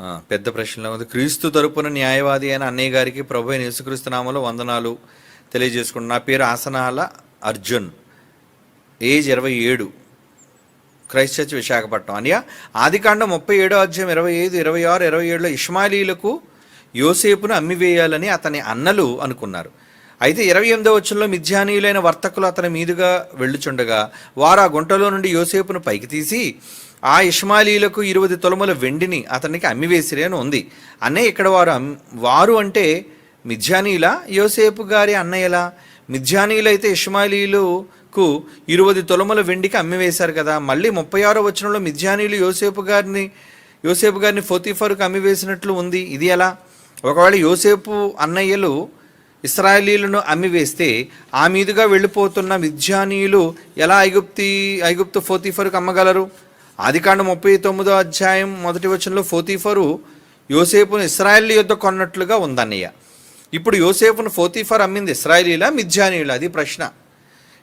పెద్ద ప్రశ్నలో ఉంది. క్రీస్తు తరపున న్యాయవాది అయిన అన్నయ్య గారికి ప్రభు యేసుక్రీస్తు నామములో వందనాలు తెలియజేసుకున్నాను. నా పేరు ఆసనాల అర్జున్. ఏజ్ ఇరవై ఏడు. Christ church Visakhapatnam. అనియా ఆదికాండం ముప్పై ఏడో అధ్యాయం ఇరవై ఐదు ఇరవై ఆరు ఇరవై ఏడులో ఇస్మాయిలీలకు యోసేపును అమ్మివేయాలని అతని అన్నలు అనుకున్నారు. అయితే ఇరవై ఎనిమిదో వచ్చంలో మిథ్యానీయులైన వర్తకులు అతని మీదుగా వెళ్ళుచుండగా వారు ఆ గుంటలో నుండి యోసేపును పైకి తీసి ఆ ఇష్మాలీలకు ఇరవై తొలముల వెండిని అతనికి అమ్మివేసిరి అని ఉంది. అనే ఇక్కడ వారు? వారు అంటే మిథ్యానీయుల యోసేపు గారి అన్నయ్యలా? మిథ్యానీయులైతే ఇష్మాయిలీలకు ఇరువది తొలముల వెండికి అమ్మివేశారు కదా. మళ్ళీ ముప్పై ఆరో వచనంలో మిథ్యానీలు యోసేపు గారిని యోసేపు గారిని ఫోతిఫర్కు అమ్మివేసినట్లు ఉంది. ఇది ఎలా? ఒకవేళ యోసేపు అన్నయ్యలు ఇస్రాయలీలను అమ్మివేస్తే ఆ మీదుగా వెళ్ళిపోతున్న మిథ్యానీయులు ఎలా ఐగుప్తి ఐగుప్తు ఫోతిఫర్కు అమ్మగలరు? ఆదికాండ ముప్పై తొమ్మిదో అధ్యాయం మొదటి వచనంలో ఫోతీఫరు యోసేపును ఇస్రాయల్ యుద్ధ కొన్నట్లుగా ఉందన్నయ్య. ఇప్పుడు యోసేపును ఫోతీఫర్ అమ్మింది ఇస్రాయలీలా మిథ్యానీయులా అది ప్రశ్న.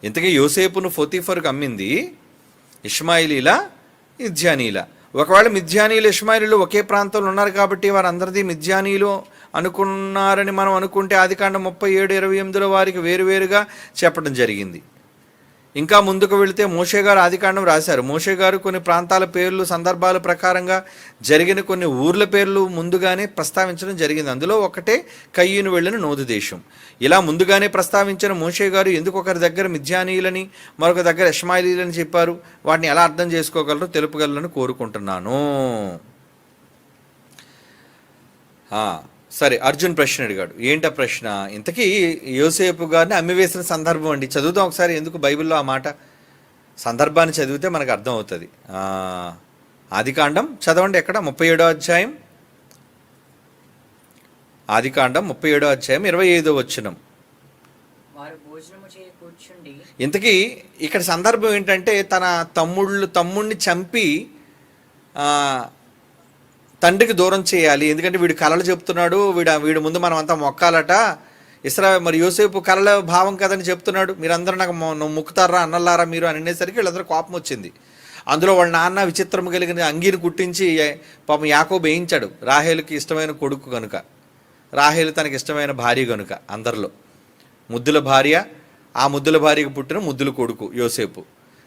ఇంతకీ యోసేపును ఫోతీఫర్కి అమ్మింది ఇష్మాయిలీలా మిథ్యానీలా ఒకవేళ మిథ్యానీయులు ఇష్మాయిలీలు ఒకే ప్రాంతంలో ఉన్నారు కాబట్టి వారందరిది మిథ్యానీయులు అనుకున్నారని మనం అనుకుంటే ఆదికాండ ముప్పై ఏడు ఇరవై ఎనిమిదిలో వారికి వేరువేరుగా చెప్పడం జరిగింది. ఇంకా ముందుకు వెళితే మోషే గారు ఆదికాండం రాశారు. మోషే గారు కొన్ని ప్రాంతాల పేర్లు సందర్భాల ప్రకారంగా జరిగిన కొన్ని ఊర్ల పేర్లు ముందుగానే ప్రస్తావించడం జరిగింది. అందులో ఒకటే కయ్యూను వెళ్ళిన నోదు దేశం. ఇలా ముందుగానే ప్రస్తావించిన మోషే గారు ఎందుకు ఒకరి దగ్గర మిథ్యానీయులని మరొక దగ్గర ఇష్మాయిలీలని చెప్పారు? వాటిని ఎలా అర్థం చేసుకోగలరో తెలుపగలరని కోరుకుంటున్నాను. సరే అర్జున్ ప్రశ్న అడిగాడు. ఏంటా ప్రశ్న? ఇంతకీ యోసేపు గారిని అమ్మివేసిన సందర్భం అండి. చదువుదాం ఒకసారి ఎందుకు బైబిల్లో ఆ మాట? సందర్భాన్ని చదివితే మనకు అర్థం అవుతుంది ఆదికాండం చదవండి ఎక్కడ? ముప్పై ఏడో అధ్యాయం. ఆదికాండం ముప్పై ఏడో అధ్యాయం ఇరవై ఐదో వచ్చినం ఇంతకీ ఇక్కడ సందర్భం ఏంటంటే తన తమ్ముళ్ళు తమ్ముడిని చంపి తండ్రికి దూరం చేయాలి. ఎందుకంటే వీడు కళలు చెప్తున్నాడు వీడు వీడి ముందు మనం అంతా మొక్కాలట. ఇస్రా మరి యోసేపు కళల భావం కదని చెప్తున్నాడు. మీరందరూ నాకు మొ- నువ్వు ముక్కుతారా మీరు అని అనేసరికి వీళ్ళందరూ కోపం వచ్చింది. అందులో వాళ్ళ నాన్న విచిత్రం కలిగిన అంగీని కుట్టించి పాపం యాకో వేయించాడు. రాహేలుకి ఇష్టమైన కొడుకు కనుక రాహేలు తనకి ఇష్టమైన భార్య కనుక అందరిలో. ముద్దుల భార్య ఆ ముద్దుల భార్యకు పుట్టిన ముద్దుల కొడుకు యోసేపు.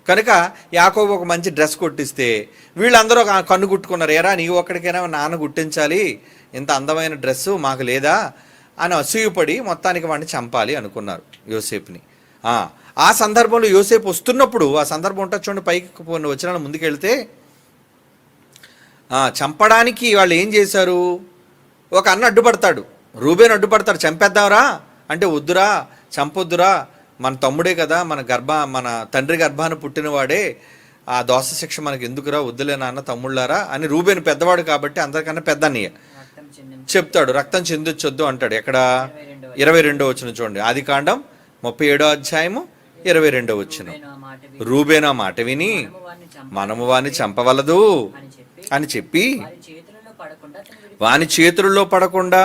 కనుక యాకోబు ఒక మంచి డ్రెస్ కొట్టిస్తే వీళ్ళందరూ ఒక కన్ను కుట్టుకున్నారు ఎరా నీవు ఒక్కడికైనా నాన్న గుట్టించాలి ఇంత అందమైన డ్రెస్సు మాకు లేదా? అని అసూయపడి మొత్తానికి వాడిని చంపాలి అనుకున్నారు యోసేపుని. ఆ, సందర్భంలో యోసేపు వస్తున్నప్పుడు ఆ సందర్భం ఉంటుంది చూడండి పైకి పోయిన వచ్చిన ముందుకెళ్తే చంపడానికి వాళ్ళు ఏం చేశారు? ఒక అన్న అడ్డుపడతాడు. రూబేన్ అడ్డుపడతాడు. చంపేద్దాంరా? అంటే వద్దురా చంపొద్దురా? మన తమ్ముడే కదా మన గర్భ మన తండ్రి గర్భాన పుట్టినవాడే ఆ దోష శిక్ష మనకి ఎందుకురా వద్దులే నాన్న తమ్ముళ్ళారా అని రూబేన్ పెద్దవాడు కాబట్టి అందరికన్నా పెద్ద అన్నయ్య చెప్తాడు రక్తం చెందొచ్చొద్దు అంటాడు. ఎక్కడ? ఇరవై రెండో వచ్చిన చూడండి. ఆది కాండం ముప్పై ఏడో అధ్యాయము ఇరవై రెండో వచ్చిన రూబేను ఆ మాట విని మనము వాని చంపవలదు అని చెప్పి వాని చేతుల్లో పడకుండా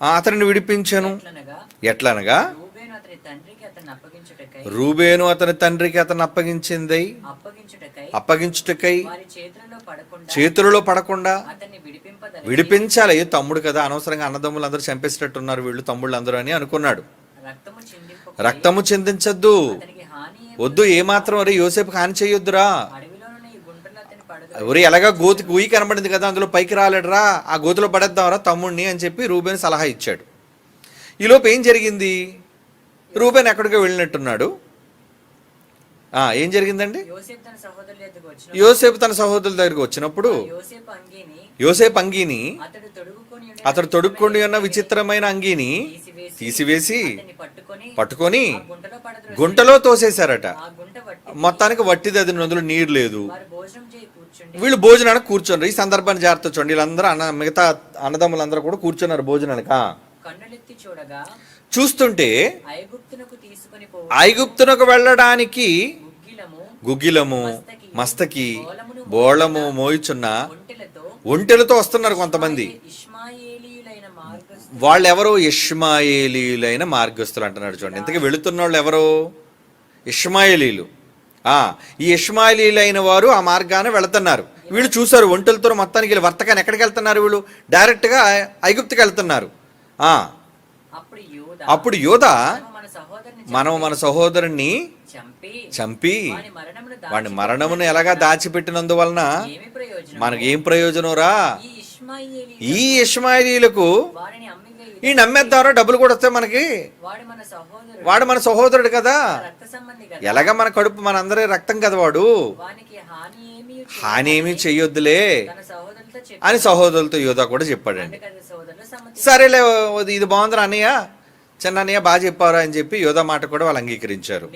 అతనిని విడిపించను. ఎట్లనగా ఎట్లనగా రూబేను అతని తండ్రికి అతన్ని అప్పగించుటకై రూబేను అతని తండ్రికి అతను అప్పగించింది అప్పగించుటకై చేతులలో పడకుండా విడిపించాలి. అయ్యో తమ్ముడు కదా అనవసరంగా అన్నదమ్ములు అందరూ చంపేసేటట్టున్నారు వీళ్ళు తమ్ముళ్ళు అందరూ అని అనుకున్నాడు. రక్తము చెందించద్దు. వద్దు ఏమాత్రం అరే యోసేపు హాని చేయొద్దురా. ఎవరు ఎలాగా గోతి గుయి కనబడింది కదా అందులో పైకి రాలేడురా. ఆ గోతిలో పడేద్దాంరా తమ్ముడిని అని చెప్పి రూబేన్ సలహా ఇచ్చాడు. ఈలోపు ఏం జరిగింది? రూబేన్ ఎక్కడికో వెళ్ళినట్టున్నాడు. ఏం జరిగిందండి? యోసేపు తన సహోదరుల దగ్గరికి వచ్చినప్పుడు యోసేపు అంగీని అతడు తొడుక్కొని ఉన్న విచిత్రమైన అంగీని తీసివేసి పట్టుకొని గుంటలో తోసేశారట. మొత్తానికి వట్టిది అది అందులో నీరు లేదు. వీళ్ళు భోజనానికి కూర్చోండి ఈ సందర్భాన్ని జాగ్రత్త చూడండి. వీళ్ళందరూ అన్న మిగతా అన్నదమ్ములందరూ కూడా కూర్చున్నారు భోజనానికి. ఆ. కన్నులెత్తి చూడగా చూస్తుంటే ఐగుప్తునకు వెళ్ళడానికి గుగ్గిలము మస్తకి బోళము మోయిచున్న ఒంటెలతో వస్తున్నారు కొంతమంది. వాళ్ళెవరో ఇష్మాయేలీలైన మార్గస్తులు అంటున్నాడు చూడండి. ఇంతకీ వెళుతున్న వాళ్ళు ఎవరు ఇష్మాయేలీలు ఆ, ఈ ఇష్మాయిలీలైన వారు ఆ మార్గాన వెళుతున్నారు. వీళ్ళు చూశారు ఒంటెలతో మొత్తానికి వీళ్ళు వర్తకాన్ని ఎక్కడికి వెళ్తున్నారు వీళ్ళు? డైరెక్ట్గా ఐగుప్తుకి వెళ్తున్నారు. ఆ, అప్పుడు యోధ మన మనం సహోదరుణ్ణి చంపి వాని మరణమును వాడి దాచి మరణమును ఎలాగా దాచిపెట్టినందువలన ప్రయోజనం మనకి ఏం ప్రయోజనంరా ఈ ఇష్మాయేలీ ఈ ఇష్మాయిలీలకు ఈ నమ్మేద్దారా డబ్బులు కూడా వస్తాయి మనకి? వాడు మన సహోదరుడు. కదా? ఎలాగ మన కడుపు మన అందరి రక్తం కదా వాడు? హాని ఏమీ చెయ్యొద్దులే అని సహోదరులతో యోధా కూడా చెప్పాడండి. సరేలే ఇది- బాగుందిరా అన్నయ్య. చిన్న అన్నయ్య బాగా చెప్పారా అని చెప్పి యోధా మాట కూడా వాళ్ళు అంగీకరించారు.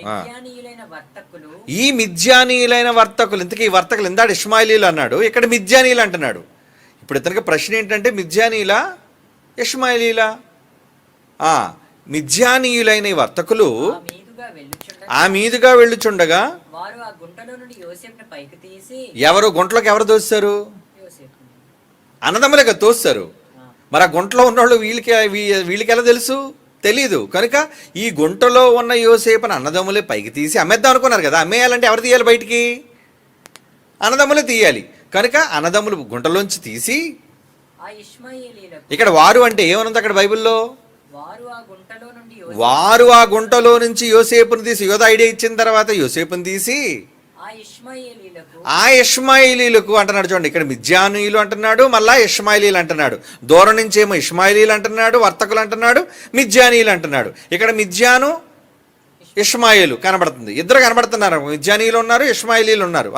ఈ మిథ్యానీయులైన వర్తకులు ఇంతకీ ఈ వర్తకులు ఇందాడు ఇష్మాయిలీలు అన్నాడు ఇక్కడ మిథ్యానీయులు అంటున్నాడు. ఇప్పుడు ఇతనికి ప్రశ్న ఏంటంటే మిథ్యానీలా ఇష్మాయిలీలా ఆ, మిథ్యానీయులైన ఈ వర్తకులు ఆ మీదుగా వెళ్ళుచుండగా ఎవరు గుంటలోకి ఎవరు యోసేపు అన్నదమ్ములుగా తోస్తారు. మరి ఆ గుంటలో ఉన్నవాళ్ళు వీళ్ళకి వీళ్ళకి ఎలా తెలుసు? తెలీదు. కనుక ఈ గుంటలో ఉన్న యోసేపుని అన్నదమ్ములే పైకి తీసి అమ్మేద్దాం అనుకున్నారు కదా. అమ్మేయాలంటే ఎవరు తీయాలి బయటికి? అన్నదమ్ములే తీయాలి. కనుక అన్నదమ్ములు గుంటలోంచి తీసి ఇక్కడ వారు అంటే ఏమనుంది అక్కడ బైబిల్లో? వారు ఆ గుంటలో నుండి యోసేపు వారు ఆ గుంటలో నుంచి యోసేపుని తీసి యోధ ఐడియా ఇచ్చిన తర్వాత యోసేపుని తీసి ఆ ఇష్మాయేలీలకు అంటున్నాడు చూడండి ఇక్కడ మిథ్యానీయులు అంటున్నాడు మళ్ళా ఇష్మాయిలీలు అంటున్నాడు. దూరం నుంచి ఏమో ఇష్మాయిలీలు అంటున్నాడు వర్తకులు అంటున్నాడు మిథ్యానీయులు అంటున్నాడు. ఇక్కడ మిథ్యాను ఇష్మాయిలు కనబడుతుంది. ఇద్దరు కనబడుతున్నారు. మిథ్యానీయులు ఉన్నారు ఇష్మాయిలీలు ఉన్నారు.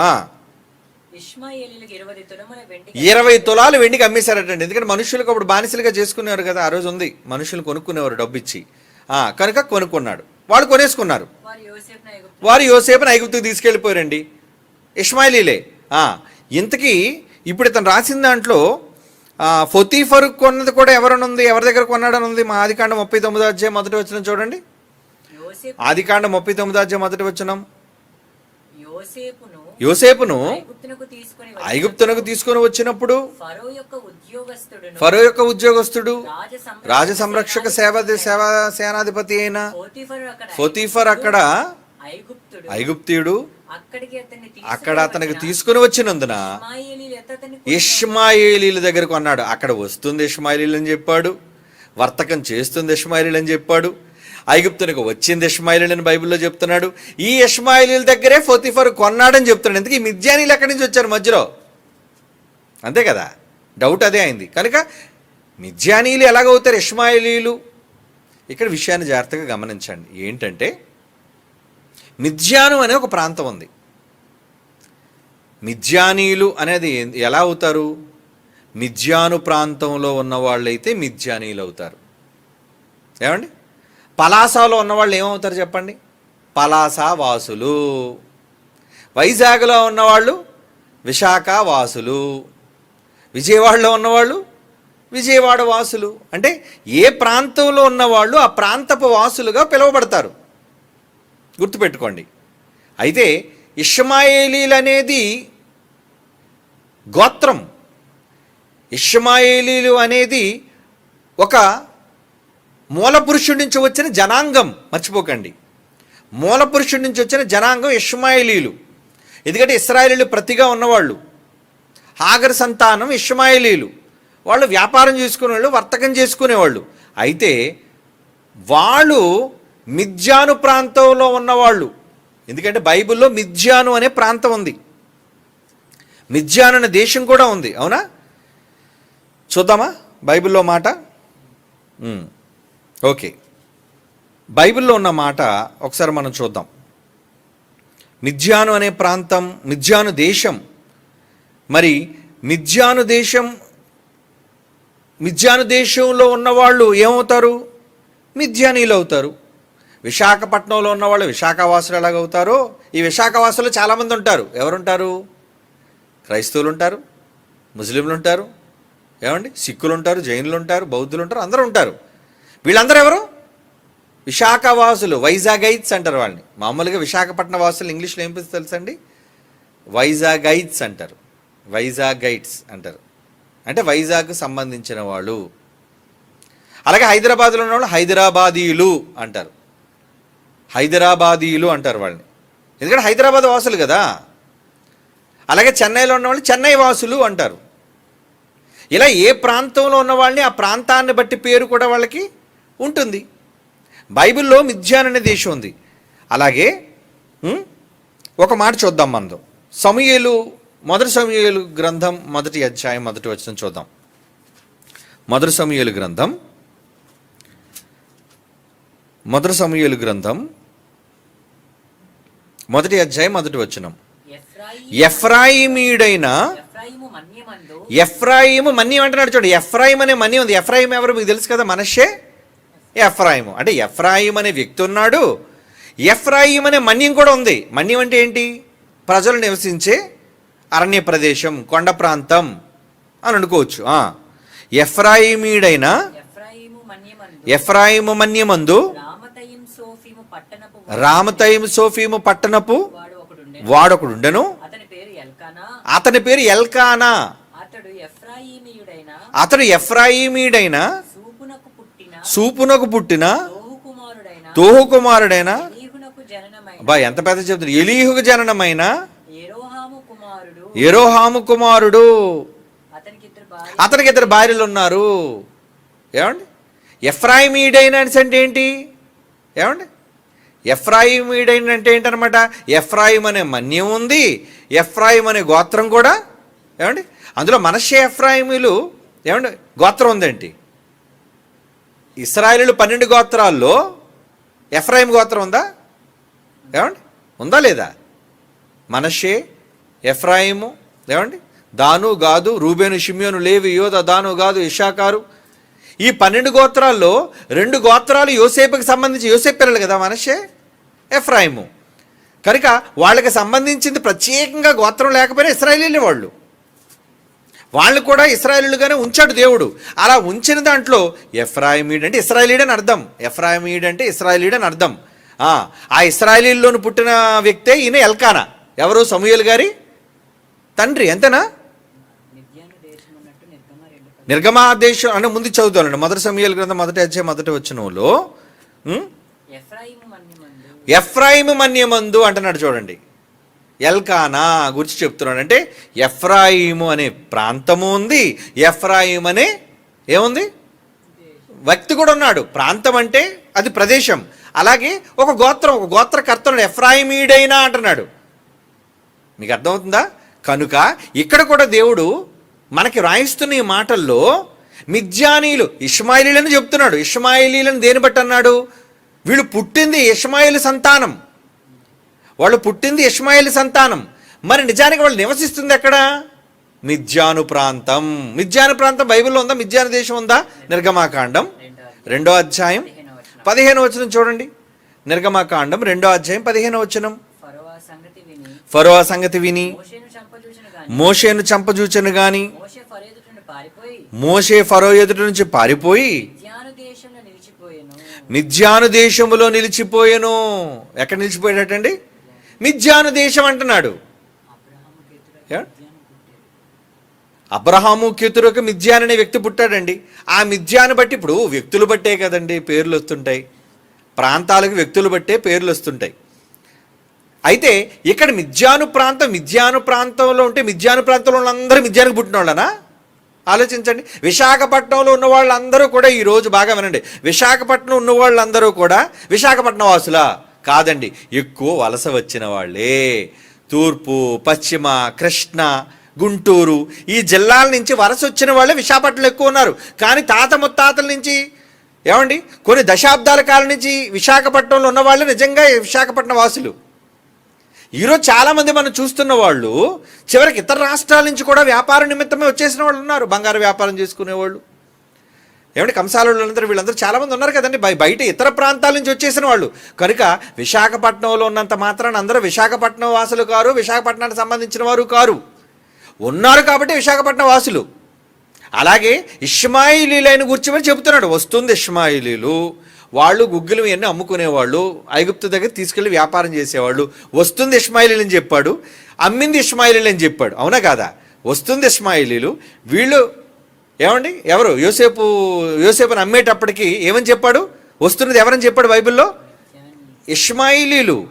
ఇరవై తులాలు వెండికి అమ్మేశారటండి ఎందుకంటే మనుషులకు అప్పుడు బానిసలుగా చేసుకునేవారు కదా ఆ రోజు ఉంది. మనుషులు కొనుక్కునేవారు డబ్బు ఇచ్చి ఆ, కనుక కొనుక్కున్నాడు. వాళ్ళు కొనేసుకున్నారు. వారు యోసేపును ఐగుప్తుకు తీసుకెళ్ళిపోయారండి. ఇష్మాయిలీలే. ఆ, ఇంతకీ ఇప్పుడు ఇతను రాసిన దాంట్లో ఫొతీఫర్ కొన్నది కూడా ఎవరనుంది? ఎవరి దగ్గర కొన్నాడని ఉంది మా ఆదికాండం ముప్పై తొమ్మిదో అధ్యాయం మొదటి వచ్చిన చూడండి. ఆదికాండం ముప్పై తొమ్మిదో అధ్యాయం మొదటి వచ్చినం యోసేపును యోసేపును ఐగుప్తునకు తీసుకొని వచ్చినప్పుడు ఫరో యొక్క ఉద్యోగస్తుడు రాజ సంరక్షక సేవ సేవ సేనాధిపతి అయిన ఫొతీఫర్ అక్కడ ఐగుప్తుడు ఐగుప్తియుడు అక్కడ అతనికి తీసుకుని వచ్చినందున ఇష్మాయిలీల దగ్గరకు అన్నాడు. అక్కడ వస్తుంది ఇష్మాయిలీలు అని చెప్పాడు. వర్తకం చేస్తుంది ఇష్మాయిలీలు అని చెప్పాడు. ఐగుప్తునికి వచ్చింది ఇష్మాయిలీలు అని బైబిల్లో చెప్తున్నాడు. ఈ ఇష్మాయిలీల దగ్గరే ఫోతిఫర్ కొన్నాడని చెప్తున్నాడు. ఎందుకు? ఈ మిథ్యానీలు ఎక్కడి నుంచి వచ్చారు మధ్యలో? అంతే కదా? డౌట్ అదే అయింది. కనుక మిథ్యానీలు ఎలాగవుతారు ఇష్మాయిలీలు? ఇక్కడ విషయాన్ని జాగ్రత్తగా గమనించండి. ఏంటంటే మిథ్యాను అనే ఒక ప్రాంతం ఉంది. మిథ్యానీలు అనేది ఎలా అవుతారు? మిథ్యాను ప్రాంతంలో ఉన్న వాళ్ళైతే మిథ్యానీలు అవుతారు. ఏమండి? పలాసాలో ఉన్నవాళ్ళు ఏమవుతారు చెప్పండి? పలాస వాసులు. వైజాగ్లో ఉన్నవాళ్ళు విశాఖ వాసులు. విజయవాడలో ఉన్నవాళ్ళు విజయవాడ వాసులు. అంటే ఏ ప్రాంతంలో ఉన్నవాళ్ళు ఆ ప్రాంతపు వాసులుగా పిలువబడతారు? గుర్తుపెట్టుకోండి. అయితే ఇష్మాయేలీలు అనేది గోత్రం. ఇష్మాయేలీలు అనేది ఒక మూల పురుషుడి నుంచి వచ్చిన జనాంగం మర్చిపోకండి. మూల పురుషుడి నుంచి వచ్చిన జనాంగం ఇష్మాయిలీలు. ఎందుకంటే ఇస్రాయేలీలు ప్రతిగా ఉన్నవాళ్ళు. హాగర్ సంతానం ఇష్మాయిలీలు. వాళ్ళు వ్యాపారం చేసుకునేవాళ్ళు వర్తకం చేసుకునేవాళ్ళు. అయితే వాళ్ళు మిథ్యాను ప్రాంతంలో ఉన్నవాళ్ళు. ఎందుకంటే బైబిల్లో మిథ్యాను అనే ప్రాంతం ఉంది. మిథ్యాను అనే దేశం కూడా ఉంది. అవునా? చూద్దామా బైబిల్లో మాట? ఓకే. బైబిల్లో ఉన్న మాట ఒకసారి మనం చూద్దాం. మిథ్యాను అనే ప్రాంతం మిథ్యాను దేశం. మరి మిథ్యాను దేశం మిథ్యాను దేశంలో ఉన్నవాళ్ళు ఏమవుతారు? మిథ్యానీలు అవుతారు. విశాఖపట్నంలో ఉన్నవాళ్ళు విశాఖవాసులు ఎలాగవుతారో ఈ విశాఖవాసులు చాలామంది ఉంటారు. ఎవరుంటారు? క్రైస్తవులు ఉంటారు ముస్లింలు ఉంటారు ఏమండి? సిక్కులు ఉంటారు జైనులు ఉంటారు బౌద్ధులు ఉంటారు అందరూ ఉంటారు. వీళ్ళందరూ ఎవరు? విశాఖ వాసులు వైజాగైట్స్ అంటారు వాళ్ళని. మామూలుగా విశాఖపట్నం వాసులు ఇంగ్లీష్లో ఏం పేరు తెలుసండి? వైజాగైట్స్ అంటారు. వైజాగైట్స్ అంటారు. అంటే వైజాగ్ సంబంధించిన వాళ్ళు. అలాగే హైదరాబాద్లో ఉన్న వాళ్ళు హైదరాబాదీయులు అంటారు. హైదరాబాదీయులు అంటారు వాళ్ళని. ఎందుకంటే హైదరాబాద్ వాసులు కదా. అలాగే చెన్నైలో ఉన్న వాళ్ళు చెన్నై వాసులు అంటారు. ఇలా ఏ ప్రాంతంలో ఉన్న వాళ్ళని ఆ ప్రాంతాన్ని బట్టి పేరు కూడా వాళ్ళకి ఉంటుంది. బైబిల్లో మిథ్యాన్ అనే దేశం ఉంది. అలాగే ఒక మాట చూద్దాం మనదు సమూయేలు మొదటి సమూయేలు గ్రంథం మొదటి అధ్యాయం మొదటి వచ్చిన చూద్దాం. మొదటి సమూయేలు గ్రంథం మొదటి సమూయేలు గ్రంథం మొదటి అధ్యాయం మొదటి వచనం. ఎఫ్రాయి ఎఫ్రాయిమీడైన ఎఫ్రాయిము మన్యం అంటున్నాడు చూడు. ఎఫ్రాయిం అనే మన్యం ఉంది. ఎఫ్రాయిం ఎవరు మీకు తెలుసు కదా? మనషే ఎఫ్రాయిము. అంటే ఎఫ్రాయిం అనే వ్యక్తి ఉన్నాడు. ఎఫ్రాయిం అనే మన్యం కూడా ఉంది. మన్యం అంటే ఏంటి? ప్రజలు నివసించే అరణ్య ప్రదేశం కొండ ప్రాంతం అని అనుకోవచ్చు. ఎఫ్రాయిమీడైన ఎఫ్రాయిము మన్యమందు రామతయిం సోఫీము పట్టణపు వాడొకడుండెను. అతని పేరు ఎల్కానా. అతడు ఎఫ్రాయిమీడైన సూపునకు పుట్టిన తోహు కుమారుడైన తోహు కుమారుడైన ఎలీహునకు జననమైన బా ఎంత పెద్ద చెప్తారు ఎలీహుకు జననమైన ఎరోహాము కుమారుడు. అతనికి ఇద్దరు భార్యలు. ఉన్నారు. ఏమండి? ఎఫ్రాయిమీడైన అంటే ఏంటి? ఏమండి? ఎఫ్రాయిమీడైన అంటే ఏంటనమాట? ఎఫ్రాయిం అనే మన్యం ఉంది. ఎఫ్రాయిం అనే గోత్రం కూడా ఏమండి? అందులో మనషే ఎఫ్రాయిమీలు ఏమండి? గోత్రం ఉందేంటి? ఇస్రాయలు పన్నెండు గోత్రాల్లో ఎఫ్రాయిం గోత్రం ఉందా? ఏమండి? ఉందా లేదా? మనషే ఎఫ్రాయిము ఏమండి? దాను గాదు రూబేను షిమ్యోను లేవి యోధ దాను గాదు ఇషాకారు. ఈ పన్నెండు గోత్రాల్లో రెండు గోత్రాలు యోసేపుకి సంబంధించి యోసేపు పిల్లలు కదా మనషే ఎఫ్రాయిము. కనుక వాళ్ళకి సంబంధించింది ప్రత్యేకంగా గోత్రం లేకపోయినా ఇస్రాయేలీలే వాళ్ళు. వాళ్ళు కూడా ఇస్రాయేలీలుగానే ఉంచాడు దేవుడు. అలా ఉంచిన దాంట్లో ఎఫ్రాయిమీడ్ అంటే ఇస్రాయేలీడ్ అని అర్థం. ఎఫ్రాయిమీడ్ అంటే ఇస్రాయేలీడ్ అని అర్థం. ఆ, ఇస్రాయేలీల్లోని పుట్టిన వ్యక్తే ఈయన ఎల్కానా. ఎవరు? సమూయేల్ గారి తండ్రి. ఎంతనా. నిర్గమాదేశం అంటే ముందు చదువుతానండి మొదటి సమూయేల్ గ్రంథం మొదటి అధ్యాయం మొదటి వచ్చినంలో ఎఫ్రాయిము మన్యమందు అంటున్నాడు చూడండి. ఎల్కానా గురించి చెప్తున్నాడు. అంటే ఎఫ్రాయిము అనే ప్రాంతము ఉంది. ఎఫ్రాయిం అనే ఏముంది? వ్యక్తి కూడా ఉన్నాడు. ప్రాంతం అంటే అది ప్రదేశం. అలాగే ఒక గోత్రం ఒక గోత్రకర్తను ఎఫ్రాయిమీడైనా అంటున్నాడు. మీకు అర్థమవుతుందా? కనుక ఇక్కడ కూడా దేవుడు మనకి రాయిస్తున్న ఈ మాటల్లో మిథ్యానీలు ఇష్మాయిలీలను చెప్తున్నాడు. ఇష్మాయిలీలను దేని బట్టి అన్నాడు? వీళ్ళు పుట్టింది ఇష్మాయిలు సంతానం. వాళ్ళు పుట్టింది ఇష్మాయిల్ సంతానం. మరి నిజానికి వాళ్ళు నివసిస్తుంది ఎక్కడ? మిథ్యాను ప్రాంతం మిథ్యాను ప్రాంతం బైబిల్లో ఉందా? మిథ్యాను దేశం ఉందా? నిర్గమాకాండం. రెండో రెండో అధ్యాయం. పదిహేను వచనం చూడండి. నిర్గమాకాండం రెండో అధ్యాయం పదిహేను వచనం. ఫరో ఆ సంగతి విని. మోషేను చంపచూచిన చంపజూచను గాని. మోషే ఫరో ఎదుటి నుంచి పారిపోయి. మిద్యాను దేశంలో నిలిచిపోయాను. మిథ్యాను దేశములో నిలిచిపోయెను ఎక్కడ నిలిచిపోయాడటండి మిథ్యాను దేశం అంటున్నాడు అబ్రహాము కేతుడు అబ్రహాము మిథ్యాన్ అనే వ్యక్తి పుట్టాడండి. ఆ మిథ్యాను బట్టి ఇప్పుడు వ్యక్తులు బట్టే కదండి పేర్లు వస్తుంటాయి. ప్రాంతాలకు వ్యక్తులు బట్టే పేర్లు వస్తుంటాయి. అయితే ఇక్కడ మిథ్యాను ప్రాంతం మిథ్యాను ప్రాంతంలో ఉంటే మిథ్యాను ప్రాంతంలో అందరూ మిథ్యానికి పుట్టిన వాళ్ళనా ఆలోచించండి. విశాఖపట్నంలో ఉన్న వాళ్ళందరూ కూడా ఈ రోజు బాగా వినండి. విశాఖపట్నం ఉన్న వాళ్ళందరూ కూడా విశాఖపట్నం వాసులా కాదండి ఎక్కువ వలస వచ్చిన వాళ్ళే. తూర్పు పశ్చిమ కృష్ణ గుంటూరు ఈ జిల్లాల నుంచి వలస వచ్చిన వాళ్ళే విశాఖపట్నంలో ఎక్కువ ఉన్నారు. కానీ తాత ముత్తాతల నుంచి ఏమండి కొన్ని దశాబ్దాల కాలం నుంచి విశాఖపట్నంలో ఉన్న వాళ్ళు నిజంగా విశాఖపట్నం వాసులు. ఈరోజు చాలామంది మనం చూస్తున్న వాళ్ళు చివరికి ఇతర రాష్ట్రాల నుంచి కూడా వ్యాపార నిమిత్తమే వచ్చేసిన వాళ్ళు ఉన్నారు. బంగారు వ్యాపారం చేసుకునేవాళ్ళు. ఏమంటే కంసాల వీళ్ళందరూ చాలామంది ఉన్నారు కదండి. బయ- బయట ఇతర ప్రాంతాల నుంచి వచ్చేసిన వాళ్ళు. కనుక విశాఖపట్నంలో ఉన్నంత మాత్రాన అందరూ విశాఖపట్నం వాసులు కారు విశాఖపట్నానికి సంబంధించిన వారు కారు. ఉన్నారు కాబట్టి విశాఖపట్నం వాసులు. అలాగే ఇష్మాయిలీలైన గురించి చెబుతున్నాడు. వస్తుంది ఇష్మాయిలీలు. వాళ్ళు గుగ్గిలు ఇవన్నీ అమ్ముకునేవాళ్ళు. ఐగుప్తు దగ్గర తీసుకెళ్ళి వ్యాపారం చేసేవాళ్ళు. వస్తుంది ఇష్మాయిలీలు అని చెప్పాడు. అమ్మింది ఇష్మాయిలీలు అని చెప్పాడు. అవునా కాదా? వస్తుంది ఇష్మాయిలీలు. వీళ్ళు ఏమండి? ఎవరు? యోసేపు యోసేపుని అమ్మేటప్పటికి ఏమని చెప్పాడు? వస్తున్నది ఎవరని చెప్పాడు బైబిల్లో? ఇష్మాయిలీలు.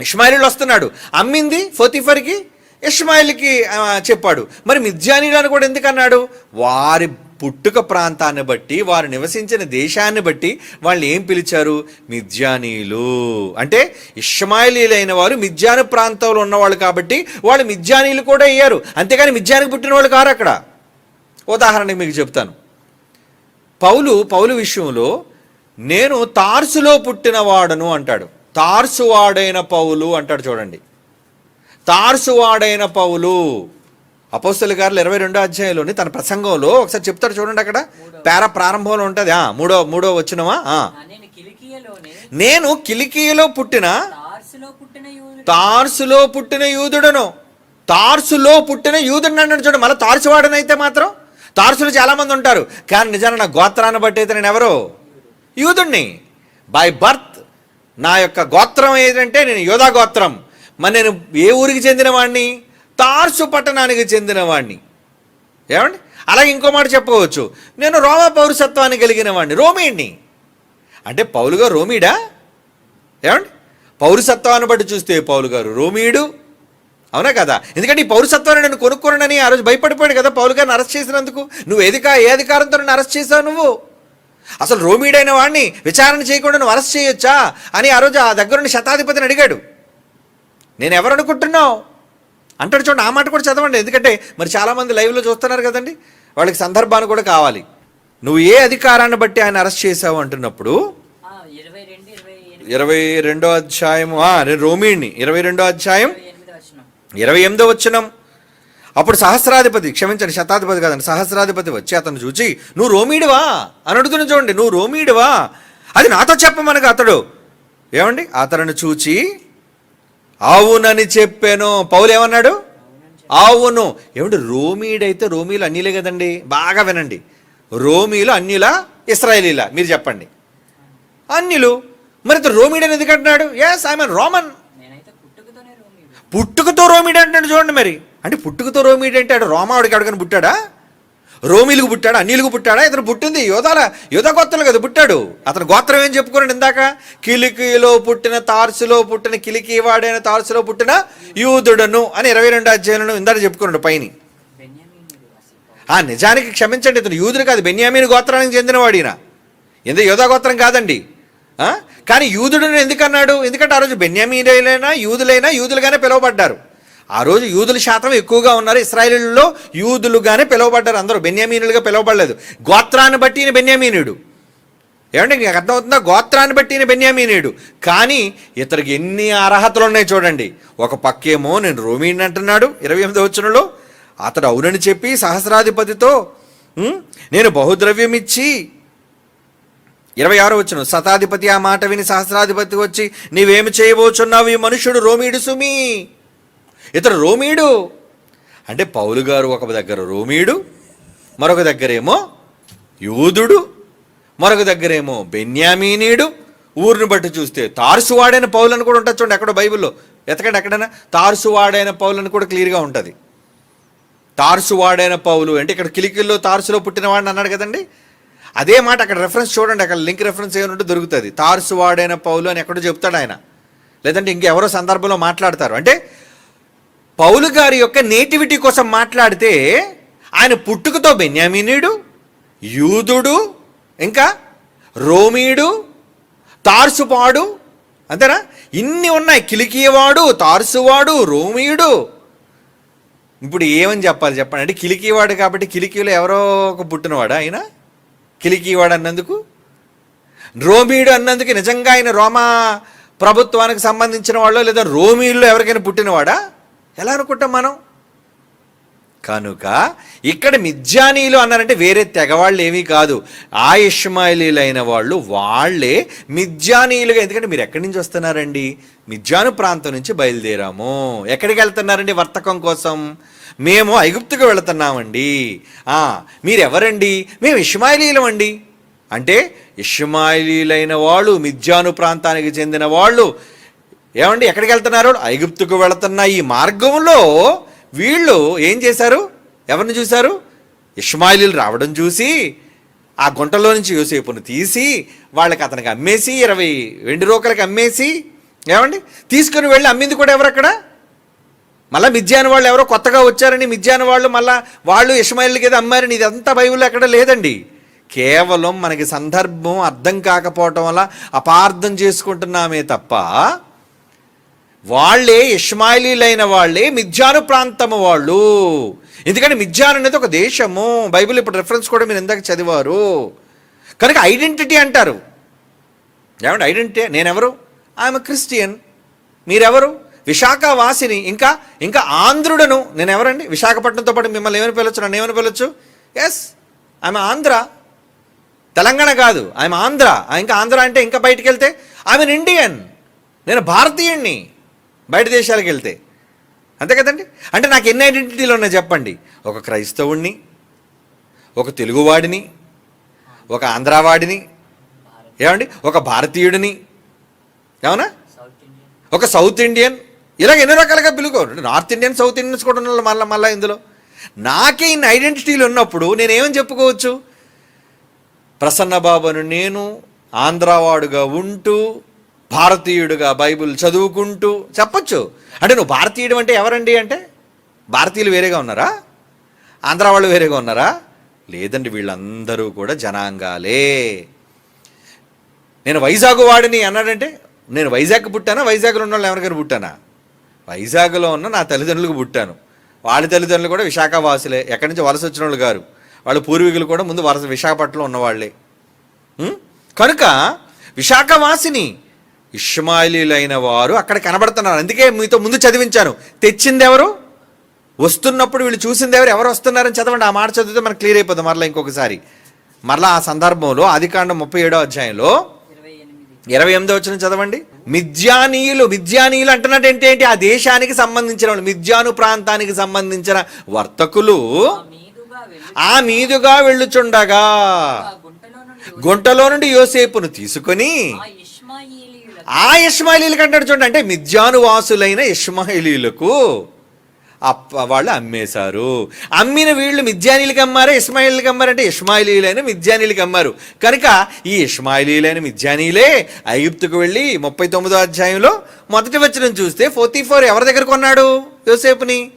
ఇష్మాయిలీలు వస్తున్నాడు. అమ్మింది ఫోతిఫర్కి ఇష్మాయిల్కి చెప్పాడు. మరి మిద్యానీలు అని కూడా ఎందుకు అన్నాడు? వారి పుట్టుక ప్రాంతాన్ని బట్టి వారు నివసించిన దేశాన్ని బట్టి వాళ్ళు ఏం పిలిచారు? మిద్యానీలు అంటే ఇష్మాయిలీలైన వారు మిథ్యాను ప్రాంతంలో ఉన్నవాళ్ళు కాబట్టి వాళ్ళు మిద్యానీలు కూడా అయ్యారు. అంతేకాని మిథ్యానికి పుట్టిన వాళ్ళు కారు అక్కడ. ఉదాహరణకి మీకు చెప్తాను. పౌలు పౌలు విషయంలో నేను తార్సులో పుట్టినవాడను అంటాడు. తార్సువాడైన పౌలు అంటాడు చూడండి. తార్సువాడైన పౌలు. అపోస్తుల గారు ఇరవై రెండో అధ్యాయంలోని తన ప్రసంగంలో ఒకసారి చెప్తాడు చూడండి అక్కడ. పేర ప్రారంభంలో ఉంటుంది. ఆ, మూడో మూడో వచ్చినవా నేను కిలికియలోని పుట్టిన తార్సులో పుట్టిన తార్సులో పుట్టిన యూదుడను. తార్సులో పుట్టిన యూదుడు అన్నాడు చూడండి. మళ్ళీ తార్సువాడనైతే మాత్రం తార్సులు చాలామంది ఉంటారు. కానీ నిజాన్ని నా గోత్రాన్ని బట్టి అయితే నేను ఎవరు? యూదుణ్ణి. బై బర్త్ నా యొక్క గోత్రం ఏంటంటే నేను యోధా గోత్రం. మరి నేను ఏ ఊరికి చెందినవాడిని తార్సు పట్టణానికి చెందినవాడిని ఏమండి? అలాగే ఇంకో మాట చెప్పవచ్చు నేను రోమా పౌరసత్వాన్ని కలిగిన వాడిని రోమీడిని అంటే పౌలుగారు రోమీడా? ఏమండి? పౌరసత్వాన్ని బట్టి చూస్తే పౌలు గారు రోమీడు. అవునా కదా? ఎందుకంటే ఈ పౌరసత్వాన్ని నేను కొనుక్కోనని ఆ రోజు భయపడిపోయాడు కదా పౌలు గారిని అరెస్ట్ చేసినందుకు. నువ్వు ఏదికా ఏ అధికారంతో నన్ను అరెస్ట్ చేసావు నువ్వు? అసలు రోమీడైన వాడిని విచారణ చేయకుండా నువ్వు అరెస్ట్ చేయొచ్చా? అని ఆ రోజు ఆ దగ్గరున్న శతాధిపతిని అడిగాడు. నేను ఎవరు అనుకుంటున్నావు అంటాడు చూడండి ఆ మాట కూడా చదవండి. ఎందుకంటే మరి చాలామంది లైవ్లో చూస్తున్నారు కదండి. వాళ్ళకి సందర్భాన్ని కూడా కావాలి. నువ్వు ఏ అధికారాన్ని బట్టి ఆయన అరెస్ట్ చేసావు అంటున్నప్పుడు? ఇరవై రెండు అధ్యాయము ఆ, నేను రోమిణ్ణి ఇరవై రెండో అధ్యాయం. ఇరవై ఎనిమిదో వచ్చినం అప్పుడు సహస్రాధిపతి క్షమించండి శతాధిపతి కాదండి సహస్రాధిపతి వచ్చి అతను చూచి నువ్వు రోమీడివా? అని అడుగుతున్న చూడండి నువ్వు రోమీడివా? అది నాతో చెప్పమనగా అతడు. ఏమండి? అతను చూచి అవునని చెప్పాను. పౌలు ఏమన్నాడు? అవును. ఏమండి? రోమీడైతే రోమీలు అన్నీలే కదండి. బాగా వినండి. రోమీలు అన్యులా ఇస్రాయేలీలా. మీరు చెప్పండి. అన్యులు. మరి ఇతను ఎందుకంటున్నాడు ఎస్ ఐ మీన్ రోమన్ పుట్టుకతో రోమిడి అంటాడు చూడండి మరి. అంటే పుట్టుకతో రోమిడి అంటే ఆడు రోమావుడికి అడగని పుట్టాడా? రోమిలకు పుట్టాడా? అన్నిలకు పుట్టాడా? ఇతను పుట్టింది యోధాల యోధ గోత్రలు కదా పుట్టాడు. అతను గోత్రం ఏం చెప్పుకున్నాడు ఇందాక? కిలికిలో పుట్టిన తార్సులో పుట్టిన కిలికి వాడైన తార్సులో పుట్టిన యూదుడను అని ఇరవై రెండు అధ్యాయులను ఇందాక చెప్పుకున్నాడు పైని. ఆ నిజానికి క్షమించండి ఇతను యూదుడు కాదు బెన్యామీని గోత్రానికి చెందినవాడు ఈయన. ఎందుకు యోధా గోత్రం కాదండి? కానీ యూదుడిని ఎందుకన్నాడు? ఎందుకంటే ఆ రోజు బెన్యామీలైనా యూదులైనా యూదులుగానే పిలువబడ్డారు. ఆ రోజు యూదుల శాతం ఎక్కువగా ఉన్నారు ఇస్రాయేలీలలో యూదులుగానే పిలువబడ్డారు అందరూ. బెన్యామీనులుగా పిలువబడలేదు. గోత్రాన్ని బట్టి ఈయన బెన్యామీనుడు. ఏమంటే నీకు అర్థమవుతుందా? గోత్రాన్ని బట్టి ఈయన బెన్యామీనుడు. కానీ ఇతనికి ఎన్ని అర్హతలు ఉన్నాయి చూడండి. ఒక పక్కేమో నేను రోమీని అంటున్నాడు ఇరవై ఎనిమిది వచ్చినలో అతడు అవునని చెప్పి సహస్రాధిపతితో నేను బహుద్రవ్యం ఇచ్చి ఇరవై ఆరో వచ్చిన శతాధిపతి ఆ మాట విని సహస్రాధిపతి వచ్చి నీవేమి చేయబోచున్నావు ఈ మనుషుడు రోమీడు సుమి? ఇతడు రోమీడు? అంటే పౌలు గారు ఒక దగ్గర రోమీడు మరొక దగ్గరేమో యూదుడు మరొక దగ్గరేమో బెన్యామీనీయుడు. ఊరిని బట్టి చూస్తే తారుసువాడైన పౌలను కూడా ఉంటుంది చూడండి ఎక్కడో బైబిల్లో. ఎతకండి ఎక్కడైనా? తారుసువాడైన పౌలను కూడా క్లియర్గా ఉంటుంది. తారుసువాడైన పౌలు అంటే ఇక్కడ కిలికిల్లో తార్సులో పుట్టినవాడిని అన్నాడు కదండి. అదే మాట అక్కడ రెఫరెన్స్ చూడండి అక్కడ లింక్ రెఫరెన్స్ ఏమంటే దొరుకుతుంది. తార్సువాడైన పౌలు అని ఎక్కడో చెప్తాడు ఆయన. లేదంటే ఇంకెవరో సందర్భంలో మాట్లాడతారు. అంటే పౌలు గారి యొక్క నేటివిటీ కోసం మాట్లాడితే ఆయన పుట్టుకతో బెన్యామీనుడు యూదుడు ఇంకా రోమీడు తార్సుపాడు అంతేనా? ఇన్ని ఉన్నాయి. కిలికీవాడు తార్సువాడు రోమీయుడు. ఇప్పుడు ఏమని చెప్పాలి చెప్పండి? అంటే కిలికీవాడు కాబట్టి కిలికీలో ఎవరో ఒక పుట్టినవాడా ఆయన? కిలికీవాడు అన్నందుకు? రోమీయుడు అన్నందుకు నిజంగా ఆయన రోమా ప్రభుత్వానికి సంబంధించిన వాళ్ళు లేదా రోమీయుల్లో ఎవరికైనా పుట్టినవాడా? ఎలా అనుకుంటాం మనం? కనుక ఇక్కడ మిజ్జానీలు అన్నారంటే వేరే తెగవాళ్ళు ఏమీ కాదు. ఆ ఇష్మాయిలీలైన వాళ్ళు వాళ్ళే మిజ్జానీయులుగా ఎందుకంటే మీరు ఎక్కడి నుంచి వస్తున్నారండి? మిజ్జాను ప్రాంతం నుంచి బయలుదేరాము. ఎక్కడికి వెళ్తున్నారండి వర్తకం కోసం? మేము ఐగుప్తుకు వెళుతున్నామండి. మీరెవరండి? మేము ఇష్మాయిలీలం అండి అంటే ఇష్మాయిలీలైన వాళ్ళు మిజ్జాను ప్రాంతానికి చెందిన వాళ్ళు. ఏమండి ఎక్కడికి వెళ్తున్నారు? ఐగుప్తుకు వెళుతున్న ఈ మార్గంలో వీళ్ళు ఏం చేశారు? ఎవరిని చూశారు? ఇష్మాయిలీలు రావడం చూసి ఆ గుంటలో నుంచి యోసేపును తీసి వాళ్ళకి అతనికి అమ్మేసి ఇరవై వెండి రూకలకి అమ్మేసి ఏమండి? తీసుకుని వెళ్ళి అమ్మింది కూడా ఎవరు అక్కడ? మళ్ళీ మిథ్యాని వాళ్ళు ఎవరో కొత్తగా వచ్చారని మిథ్యాని వాళ్ళు మళ్ళా వాళ్ళు ఇష్మాయిల్కి ఏదో అమ్మారని ఇదంతా బైబిల్ అక్కడ లేదండి. కేవలం మనకి సందర్భం అర్థం కాకపోవటం వల్ల అపార్థం చేసుకుంటున్నామే తప్ప వాళ్ళే ఇష్మాయిలీలైన వాళ్ళే మిథ్యాను ప్రాంతము వాళ్ళు. ఎందుకంటే మిథ్యాన్ అనేది ఒక దేశము. బైబిల్ ఇప్పుడు రెఫరెన్స్ కూడా మీరు ఇందాక చదివారు. కనుక ఐడెంటిటీ అంటారు. ఏమంటే ఐడెంటిటీ నేనెవరు? ఐఎమ్ క్రిస్టియన్ మీరెవరు? విశాఖ వాసిని ఇంకా ఇంకా ఆంధ్రుడను. నేను ఎవరండి విశాఖపట్నంతో పాటు మిమ్మల్ని ఏమని పిలవచ్చు? నన్ను ఏమని పిలవచ్చు? ఎస్ ఆమె ఆంధ్ర తెలంగాణ కాదు. ఆమె ఆంధ్ర ఇంకా ఆంధ్ర అంటే ఇంకా బయటికి వెళ్తే ఐఎమ్ ఇండియన్ నేను భారతీయుణ్ణి. బయట దేశాలకు వెళ్తే. అంతే కదండి? అంటే నాకు ఎన్ని ఐడెంటిటీలు ఉన్నాయి చెప్పండి. ఒక క్రైస్తవుణ్ణి ఒక తెలుగువాడిని ఒక ఆంధ్రావాడిని ఏమండి? ఒక భారతీయుడిని ఏమన్నా? ఒక సౌత్ ఇండియన్. ఇలాగ ఎన్నో రకాలుగా పిలుకోరు. నార్త్ ఇండియన్ సౌత్ ఇండియన్స్ కూడా ఉన్నారు మళ్ళీ మళ్ళీ ఇందులో. నాకే ఇన్ని ఐడెంటిటీలు ఉన్నప్పుడు నేనేమని చెప్పుకోవచ్చు? ప్రసన్న బాబును నేను ఆంధ్రావాడుగా ఉంటూ భారతీయుడుగా బైబిల్ చదువుకుంటూ చెప్పచ్చు. అంటే నువ్వు భారతీయుడు అంటే ఎవరండి అంటే? భారతీయులు వేరేగా ఉన్నారా? ఆంధ్రా వాళ్ళు వేరేగా ఉన్నారా? లేదండి వీళ్ళందరూ కూడా జనాంగాలే. నేను వైజాగ్ వాడిని అన్నాడంటే నేను వైజాగ్ పుట్టానా? వైజాగ్లో ఉన్న వాళ్ళు ఎవరికైనా పుట్టానా? వైజాగ్లో ఉన్న నా తల్లిదండ్రులకు పుట్టాను. వాళ్ళ తల్లిదండ్రులు కూడా విశాఖ వాసులే ఎక్కడి నుంచి వలస వచ్చిన వాళ్ళు గారు వాళ్ళ పూర్వీకులు కూడా ముందు వలస విశాఖపట్నంలో ఉన్నవాళ్ళే కనుక విశాఖవాసిని ఇష్మాయిలీలైన వారు అక్కడ కనబడుతున్నారు. అందుకే మీతో ముందు చదివించాను. తెచ్చింది ఎవరు వస్తున్నప్పుడు వీళ్ళు చూసింది ఎవరు ఎవరు వస్తున్నారని చదవండి. ఆ మాట చదివితే మనకు క్లియర్ అయిపోతుంది మరలా ఇంకొకసారి. మరలా ఆ సందర్భంలో ఆదికాండం ముప్పై ఏడో అధ్యాయంలో ఇరవై ఎనిమిది ఎనిమిదో వచ్చిన చదవండి. మిథ్యానీయులు మిథ్యానీయులు అంటున్నట్టు ఏంటి? ఏంటి? ఆ దేశానికి సంబంధించిన వాళ్ళు మిథ్యాను ప్రాంతానికి సంబంధించిన వర్తకులు ఆ మీదుగా వెళ్ళుచుండగా గుంటలో నుండి యోసేపును తీసుకొని ఆ ఇష్మాయిలీలకు అంటాడు చూడండి అంటే మిథ్యాను వాసులైన ఇష్మాయిలీలకు అప్ప వాళ్ళు అమ్మేశారు. అమ్మిన వీళ్ళు మిథ్యానీలకి అమ్మారా ఇస్మాయిలీలకి అమ్మారంటే ఇస్మాయిలీలైన మిథ్యానీలకి అమ్మారు. కనుక ఈ ఇస్మాయిలీలైన మిథ్యానీలే ఐగుప్తుకు వెళ్ళి ముప్పై తొమ్మిదో అధ్యాయంలో మొదటి వచ్చిన చూస్తే ఫోర్టీ ఫోర్ ఎవరి దగ్గర కొన్నాడు యోసేపుని?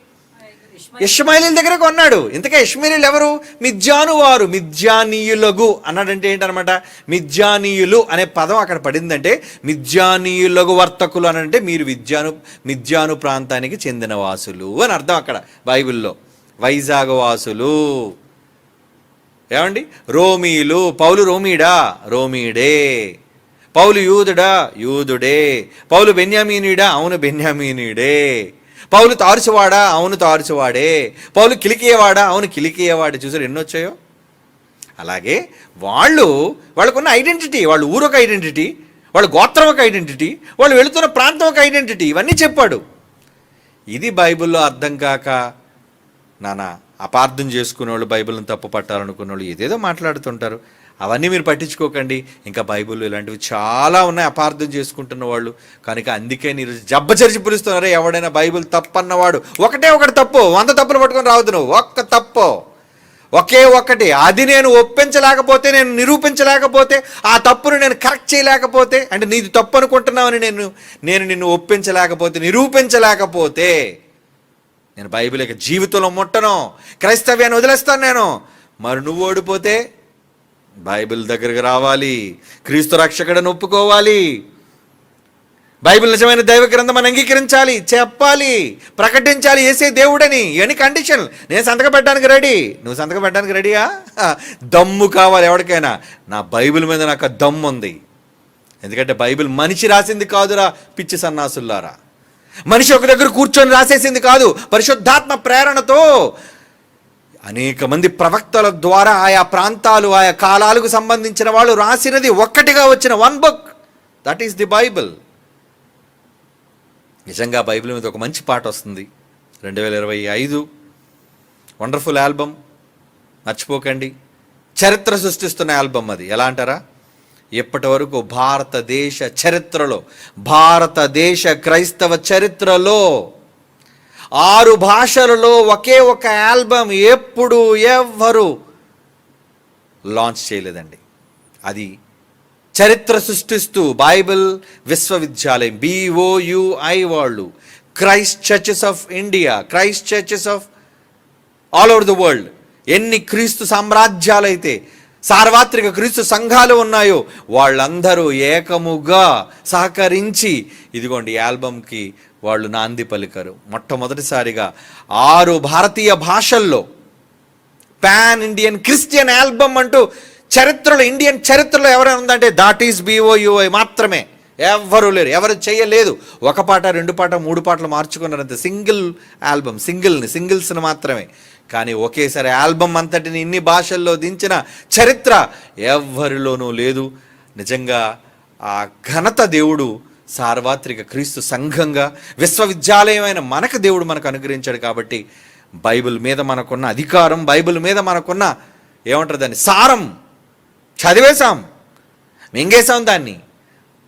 ఇష్మాయిలీల దగ్గర కొన్నాడు. ఇంతకే ఇష్మాయిలీలు ఎవరు? మిథ్యాను వారు. మిథ్యానీయులగు అన్నాడంటే ఏంటనమాట? మిథ్యానీయులు అనే పదం అక్కడ పడిందంటే మిథ్యానీయులగు వర్తకులు అని అంటే మీరు విద్యాను మిథ్యాను ప్రాంతానికి చెందిన వాసులు అని అర్థం అక్కడ బైబిల్లో. వైజాగ్ వాసులు. ఏమండి? రోమీలు. పౌలు రోమీడా? రోమీడే. పౌలు యూదుడా? యూదుడే. పౌలు బెన్యామీనుడా? అవును బెన్యామీనుడే. పౌలు తారుచువాడా అవును తారుచువాడే పౌలు కిలికియవాడా? అవును కిలికియవాడే. చూసారు ఎన్ని వచ్చాయో అలాగే వాళ్ళు వాళ్ళకున్న ఐడెంటిటీ వాళ్ళు ఊరు ఒక ఐడెంటిటీ వాళ్ళ గోత్రం ఒక ఐడెంటిటీ వాళ్ళు వెళుతున్న ప్రాంతం ఒక ఐడెంటిటీ ఇవన్నీ చెప్పాడు. ఇది బైబిల్లో అర్థం కాక నానా అపార్థం చేసుకునే వాళ్ళు బైబిల్ని తప్పు పట్టాలనుకున్న వాళ్ళు ఏదేదో మాట్లాడుతుంటారు. అవన్నీ మీరు పట్టించుకోకండి. ఇంకా బైబిల్ ఇలాంటివి చాలా ఉన్నాయి. అపార్థం చేసుకుంటున్న వాళ్ళు. కనుక అందుకే మీరు జబ్బచరిచి పిలుస్తున్నారే. ఎవడైనా బైబిల్ తప్పన్నవాడు. ఒకటే ఒకటి తప్పు. వంద తప్పులు పట్టుకొని రావద్దు నువ్వు. ఒక్క తప్పు. ఒకే ఒక్కటి అది నేను ఒప్పించలేకపోతే నేను నిరూపించలేకపోతే ఆ తప్పును నేను కరెక్ట్ చేయలేకపోతే అంటే నీది తప్పు అనుకుంటున్నావని నేను నేను నిన్ను ఒప్పించలేకపోతే నిరూపించలేకపోతే నేను బైబిల్ ఇక జీవితంలో ముట్టను. క్రైస్తవ్యాన్ని వదిలేస్తాను నేను. మరి నువ్వు ఓడిపోతే బైబిల్ దగ్గరికి రావాలి. క్రీస్తు రక్షకుడని ఒప్పుకోవాలి. బైబిల్ నిజమైన దైవ గ్రంథం అని అంగీకరించాలి చెప్పాలి ప్రకటించాలి. ఏసే దేవుడని. ఇవన్నీ కండిషన్. నేను సంతకం పెట్టడానికి రెడీ. నువ్వు సంతకం పెట్టడానికి రెడీయా? దమ్ము కావాలి ఎవరికైనా. నా బైబిల్ మీద నాకు దమ్ము ఉంది. ఎందుకంటే బైబిల్ మనిషి రాసింది కాదురా పిచ్చి సన్నాసుల్లారా. మనిషి ఒక దగ్గర కూర్చొని రాసేసింది కాదు పరిశుద్ధాత్మ ప్రేరణతో అనేక మంది ప్రవక్తల ద్వారా ఆయా ప్రాంతాలు ఆయా కాలాలకు సంబంధించిన వాళ్ళు రాసినది ఒక్కటిగా వచ్చిన one book that is the Bible నిజంగా బైబిల్ మీద ఒక మంచి పాట వస్తుంది. రెండు వేల ఇరవై ఐదు. వండర్ఫుల్ ఆల్బమ్ మర్చిపోకండి. చరిత్ర సృష్టిస్తున్న ఆల్బమ్ అది. ఎలా అంటారా? ఇప్పటి వరకు భారతదేశ చరిత్రలో భారతదేశ క్రైస్తవ చరిత్రలో ఆరు భాషలలో ఒకే ఒక ఆల్బమ్ ఎప్పుడు ఎవ్వరు లాంచ్ చేయలేదండి. అది చరిత్ర సృష్టిస్తూ బైబిల్ విశ్వవిద్యాలయం బిఓయుఐ వాళ్ళు Christ churches of India Christ churches of all over the world ఎన్ని క్రీస్తు సామ్రాజ్యాలైతే సార్వత్రిక క్రీస్తు సంఘాలు ఉన్నాయో వాళ్ళందరూ ఏకముగా సహకరించి ఇదిగోండి ఆల్బమ్కి వాళ్ళు నాంది పలికారు. మొట్టమొదటిసారిగా ఆరు భారతీయ భాషల్లో పాన్ ఇండియన్ క్రిస్టియన్ ఆల్బమ్ అంటూ చరిత్రలో ఇండియన్ చరిత్రలో ఎవరైనా ఉందంటే దాట్ ఈస్ బిఓయుఐ మాత్రమే. ఎవరు లేరు ఎవరు చేయలేదు. ఒక పాట రెండు పాట మూడు పాటలు మార్చుకున్నారంతే సింగిల్ ఆల్బమ్ సింగిల్ని సింగిల్స్ని మాత్రమే. కానీ ఒకేసారి ఆల్బమ్ అంతటిని ఇన్ని భాషల్లో దించిన చరిత్ర ఎవ్వరిలోనూ లేదు. నిజంగా ఆ ఘనత దేవుడు సార్వత్రిక క్రీస్తు సంఘంగా విశ్వవిద్యాలయమైన మనకు దేవుడు మనకు అనుగ్రహించాడు కాబట్టి బైబిల్ మీద మనకున్న అధికారం బైబిల్ మీద మనకున్న ఏమంటారు దాన్ని? సారం. చదివేశాం. మింగేశాం దాన్ని.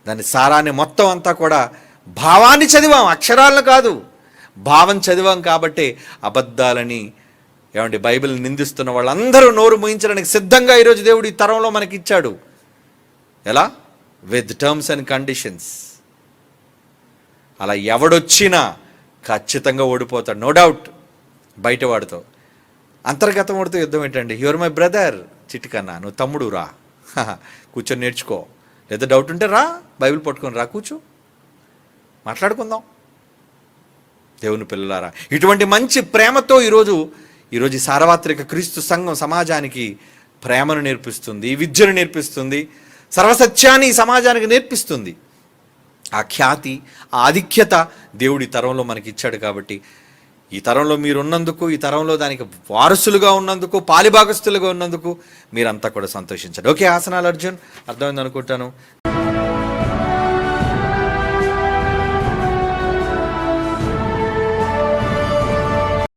దాని సారాన్ని మొత్తం అంతా కూడా భావాన్ని చదివాం. అక్షరాలను కాదు. భావం చదివాం కాబట్టి అబద్ధాలని ఏమంటే బైబిల్ నిందిస్తున్న వాళ్ళందరూ నోరు మూయించడానికి సిద్ధంగా ఈరోజు దేవుడు ఈ తరంలో మనకి ఇచ్చాడు ఎలా? విత్ టర్మ్స్ అండ్ కండిషన్స్ అలా ఎవడొచ్చినా ఖచ్చితంగా ఓడిపోతాడు. నో డౌట్ బయటవాడితో అంతర్గతం వాడితో యుద్ధం ఏంటండి? యువర్ మై బ్రదర్ చిటికన్నా. నువ్వు తమ్ముడు రా. కూర్చొని నేర్చుకో. లేదా డౌట్ ఉంటే రా. బైబిల్ పట్టుకొని రా కూర్చో. మాట్లాడుకుందాం. దేవుని పిల్లలారా ఇటువంటి మంచి ప్రేమతో ఈరోజు ఈరోజు సార్వత్రిక క్రీస్తు సంఘం సమాజానికి ప్రేమను నేర్పిస్తుంది విద్యను నేర్పిస్తుంది సర్వసత్యాన్ని సమాజానికి నేర్పిస్తుంది. ఆ ఖ్యాతి ఆ ఆధిక్యత దేవుడి తరంలో మనకి ఇచ్చాడు కాబట్టి ఈ తరంలో మీరు ఉన్నందుకు ఈ తరంలో దానికి వారసులుగా ఉన్నందుకు పాలిభాగస్తులుగా ఉన్నందుకు మీరంతా కూడా సంతోషించండి. ఓకే ఆసనాలు అర్జున్ అర్థమైంది అనుకుంటాను.